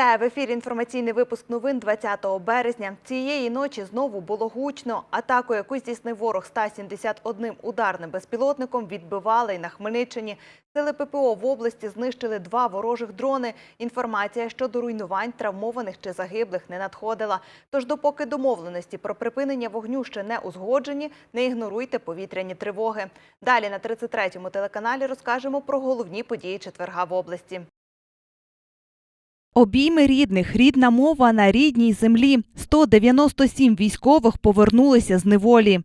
Вітаю в ефірі. Інформаційний випуск новин 20 березня. Цієї ночі знову було гучно. Атаку, яку здійснив ворог 171 ударним безпілотником, відбивали й на Хмельниччині. Сили ППО в області знищили два ворожих дрони. Інформація щодо руйнувань, травмованих чи загиблих не надходила. Тож, допоки домовленості про припинення вогню ще не узгоджені, не ігноруйте повітряні тривоги. Далі на 33-му телеканалі розкажемо про головні події четверга в області. Обійми рідних, рідна мова на рідній землі. 197 військових повернулися з неволі.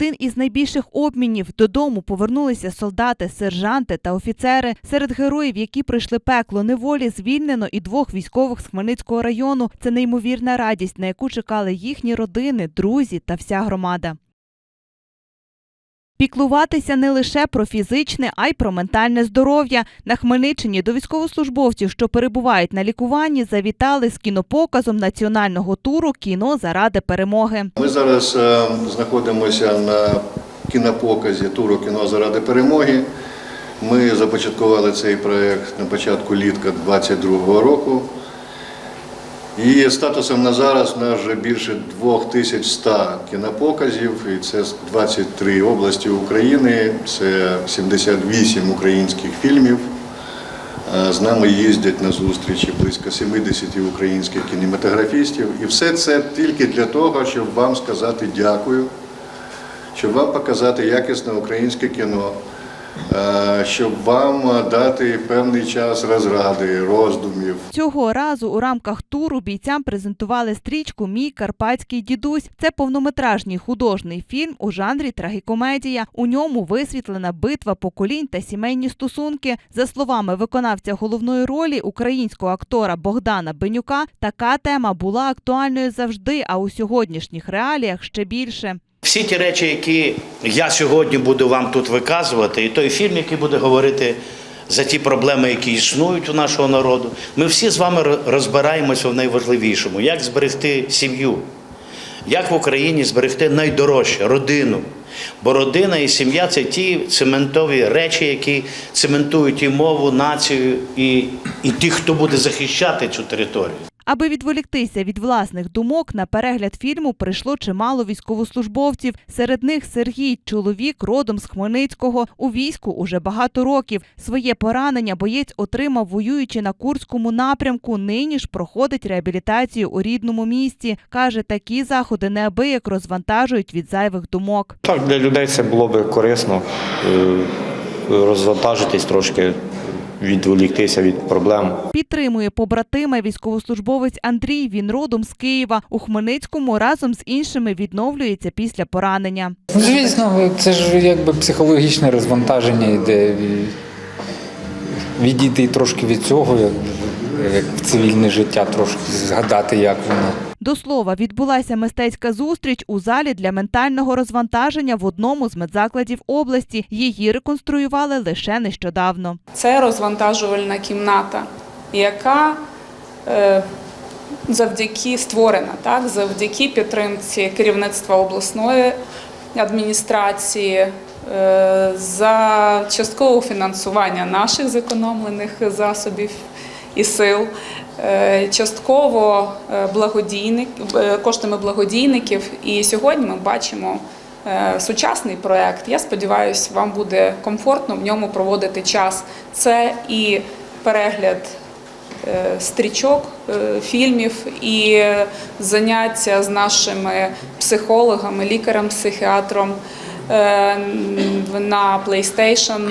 Один із найбільших обмінів. Додому повернулися солдати, сержанти та офіцери. Серед героїв, які пройшли пекло неволі, звільнено і двох військових з Хмельницького району. Це неймовірна радість, на яку чекали їхні родини, друзі та вся громада. Піклуватися не лише про фізичне, а й про ментальне здоров'я. На Хмельниччині до військовослужбовців, що перебувають на лікуванні, завітали з кінопоказом національного туру Кіно заради перемоги. Ми зараз е, знаходимося на кінопоказі туру кіно заради перемоги. Ми започаткували цей проєкт на початку літка 2022 року. І статусом на зараз у нас вже більше 2100 кінопоказів, і це з 23 області України, це 78 українських фільмів. Е, З нами їздять на зустрічі близько 70 українських кінематографістів. І все це тільки для того, щоб вам сказати дякую, щоб вам показати якісне українське кіно, щоб вам дати певний час розради, роздумів. Цього разу у рамках туру бійцям презентували стрічку Мій карпатський дідусь. Це повнометражний художній фільм у жанрі трагікомедія. У ньому висвітлена битва поколінь та сімейні стосунки. За словами виконавця головної ролі українського актора Богдана Бенюка, така тема була актуальною завжди, а у сьогоднішніх реаліях ще більше. Всі ті речі, які я сьогодні буду вам тут виказувати, і той фільм, який буде говорити за ті проблеми, які існують у нашого народу, ми всі з вами розбираємося в найважливішому, як зберегти сім'ю, як в Україні зберегти найдорожче родину. Бо родина і сім'я це ті цементові речі, які цементують і мову, націю, і, і тих, хто буде захищати цю територію. Аби відволіктися від власних думок, на перегляд фільму прийшло чимало військовослужбовців. Серед них Сергій, чоловік родом з Хмельницького. У війську уже багато років. Своє поранення боєць отримав, воюючи на Курському напрямку. Нині ж проходить реабілітацію у рідному місті. Каже, такі заходи неабияк розвантажують від зайвих думок. Так, для людей це було би корисно е, розвантажитись трошки, відволіктися від проблем. Підтримує побратима військовослужбовець Андрій. Він родом з Києва. У Хмельницькому разом з іншими відновлюється після поранення. Ну, Звісно, це ж якби психологічне розвантаження йде. Відійти трошки від цього, як, як в цивільне життя, трошки згадати, як воно. До слова, відбулася мистецька зустріч у залі для ментального розвантаження в одному з медзакладів області. Її реконструювали лише нещодавно. Це розвантажувальна кімната, яка е, завдяки створена, так, завдяки підтримці керівництва обласної адміністрації, е, за часткове фінансування наших зекономлених засобів і сил, е, частково благодійник, коштами благодійників. І сьогодні ми бачимо сучасний проект. Я сподіваюся, вам буде комфортно в ньому проводити час. Це і перегляд стрічок, е, фільмів, і е, заняття з нашими психологами, лікарем-психіатром е, на PlayStation.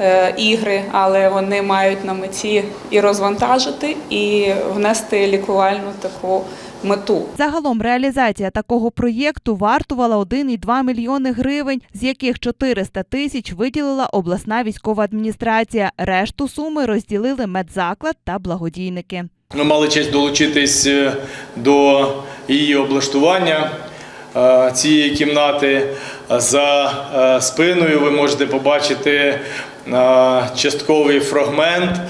е, ігри, але вони мають на меті і розвантажити, і внести лікувальну таку мету. Загалом реалізація такого проєкту вартувала 1,2 мільйони гривень, з яких 400 тисяч виділила обласна військова адміністрація. Решту суми розділили медзаклад та благодійники. Ми мали честь долучитись е, до її облаштування е, цієї кімнати. За е, спиною ви можете побачити частковий фрагмент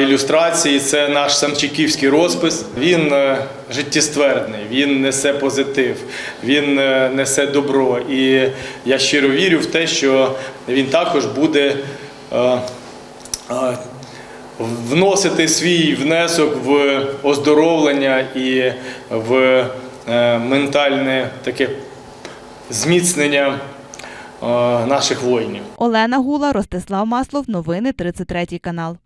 ілюстрації. Це наш самчиківський розпис. Він е, життєствердний, він несе позитив, він е, несе добро. І я щиро вірю в те, що він також буде. е, вносити свій внесок в оздоровлення і в ментальне таке зміцнення наших воїнів. Олена Гула, Ростислав Маслов. Новини 33 канал.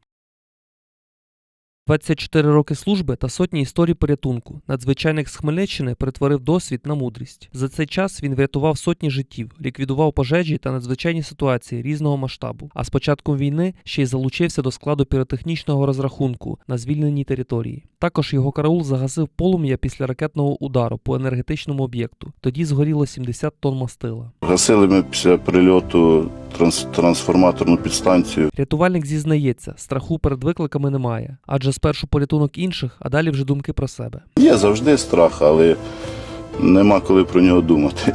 24 роки служби та сотні історій порятунку. Надзвичайник з Хмельниччини перетворив досвід на мудрість. За цей час він врятував сотні життів, ліквідував пожежі та надзвичайні ситуації різного масштабу. А з початком війни ще й залучився до складу піротехнічного розрахунку на звільненій території. Також його караул загасив полум'я після ракетного удару по енергетичному об'єкту. Тоді згоріло 70 тонн мастила. Гасили ми після прильоту транс- трансформаторну підстанцію. Рятувальник зізнається, страху перед викликами немає, адже спершу порятунок інших, а далі вже думки про себе. Є завжди страх, але нема коли про нього думати.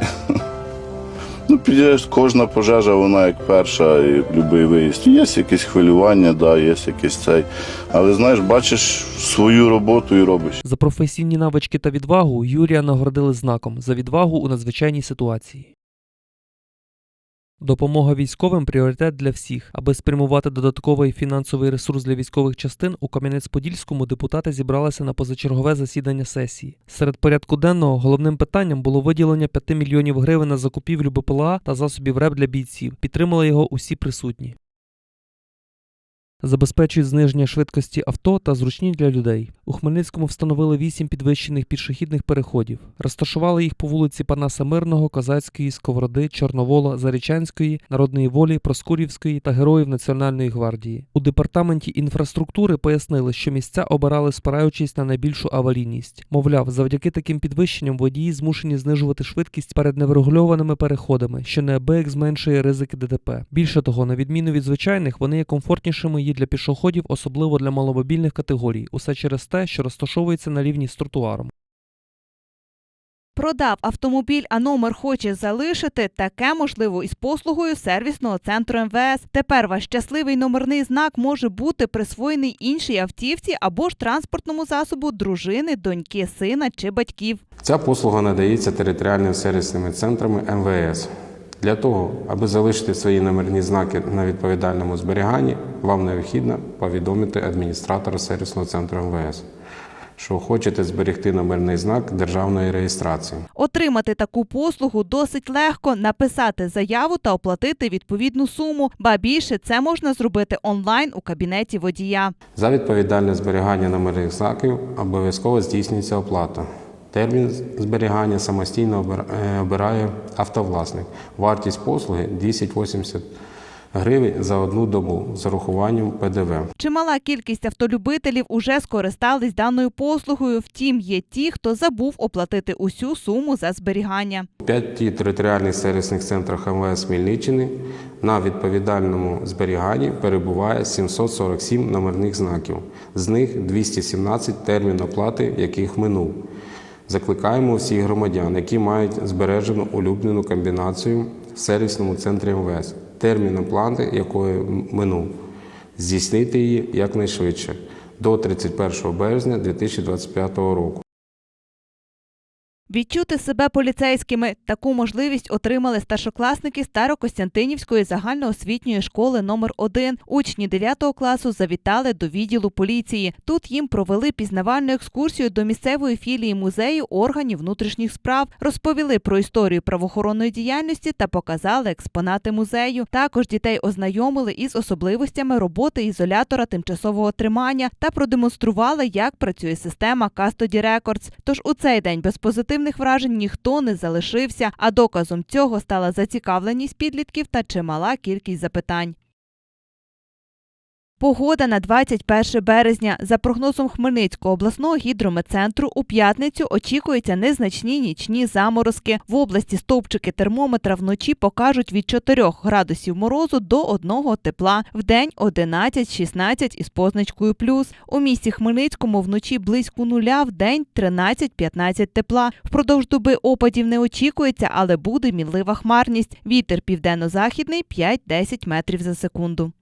Ну, кожна пожежа, вона як перша, і будь-який виїзд. Є якесь хвилювання, да, є якийсь цей. Але знаєш, бачиш свою роботу і робиш. За професійні навички та відвагу Юрія нагородили знаком за відвагу у надзвичайній ситуації. Допомога військовим пріоритет для всіх. Аби спрямувати додатковий фінансовий ресурс для військових частин, у Кам'янець-Подільському депутати зібралися на позачергове засідання сесії. Серед порядку денного головним питанням було виділення 5 мільйонів гривень на закупівлю БПЛА та засобів РЕБ для бійців. Підтримали його усі присутні. Забезпечують зниження швидкості авто та зручні для людей. У Хмельницькому встановили вісім підвищених пішохідних переходів. Розташували їх по вулиці Панаса Мирного, Козацької, Сковороди, Чорновола, Зарічанської, Народної волі, Проскурівської та Героїв Національної гвардії. У департаменті інфраструктури пояснили, що місця обирали спираючись на найбільшу аварійність. Мовляв, завдяки таким підвищенням водії змушені знижувати швидкість перед неврегульованими переходами, що неабияк зменшує ризики ДТП. Більше того, на відміну від звичайних, вони є комфортнішими і для пішоходів, особливо для маломобільних категорій. Усе через те, що розташовується на рівні з тротуаром. Продав автомобіль, а номер хоче залишити. Таке можливо із послугою сервісного центру МВС. Тепер ваш щасливий номерний знак може бути присвоєний іншій автівці або ж транспортному засобу дружини, доньки, сина чи батьків. Ця послуга надається територіальними сервісними центрами МВС. Для того, аби залишити свої номерні знаки на відповідальному зберіганні, вам необхідно повідомити адміністратора сервісного центру МВС, що хочете зберегти номерний знак державної реєстрації. Отримати таку послугу досить легко, написати заяву та оплатити відповідну суму. Ба більше це можна зробити онлайн у кабінеті водія. За відповідальне зберігання номерних знаків обов'язково здійснюється оплата. Термін зберігання самостійно е, обирає автовласник. Вартість послуги 280 гривень за одну добу з урахуванням ПДВ. Чимала кількість автолюбителів уже скористались даною послугою. Втім, є ті, хто забув оплатити усю суму за зберігання. У п'яти територіальних сервісних центрах МВС Хмельниччини на відповідальному зберіганні перебуває 747 номерних знаків. З них 217 термін оплати, яких минув. Закликаємо всіх громадян, які мають збережену улюблену комбінацію в сервісному центрі МВС, термін оплати якої минув, здійснити її якнайшвидше. До 31 березня 2025 року. Відчути себе поліцейськими таку можливість отримали старшокласники Старокостянтинівської загальноосвітньої школи номер 1 Учні 9 класу завітали до відділу поліції. Тут їм провели пізнавальну екскурсію до місцевої філії музею органів внутрішніх справ, розповіли про історію правоохоронної діяльності та показали експонати музею. Також дітей ознайомили із особливостями роботи ізолятора тимчасового тримання та продемонстрували, як працює система Custody Records. Тож у цей день без позитивних вражень ніхто не залишився, а доказом цього стала зацікавленість підлітків та чимала кількість запитань. Погода на 21 березня. За прогнозом Хмельницького обласного гідрометцентру, у п'ятницю очікуються незначні нічні заморозки. В області стовпчики термометра вночі покажуть від 4 градусів морозу до 1 тепла. Вдень 11-16 із позначкою плюс. У місті Хмельницькому вночі близько нуля, вдень 13-15 тепла. Впродовж доби опадів не очікується, але буде мінлива хмарність. Вітер південно-західний 5-10 метрів за секунду.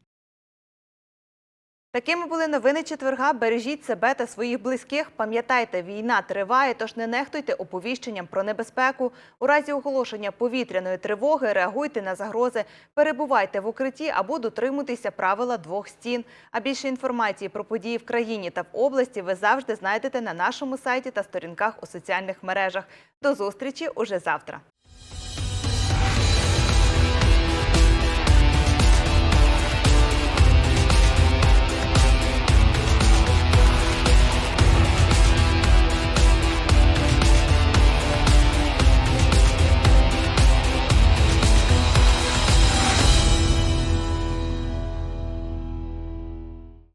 Такими були новини четверга. Бережіть себе та своїх близьких. Пам'ятайте, війна триває, тож не нехтуйте оповіщенням про небезпеку. У разі оголошення повітряної тривоги реагуйте на загрози, перебувайте в укритті або дотримуйтеся правила двох стін. А більше інформації про події в країні та в області ви завжди знайдете на нашому сайті та сторінках у соціальних мережах. До зустрічі уже завтра.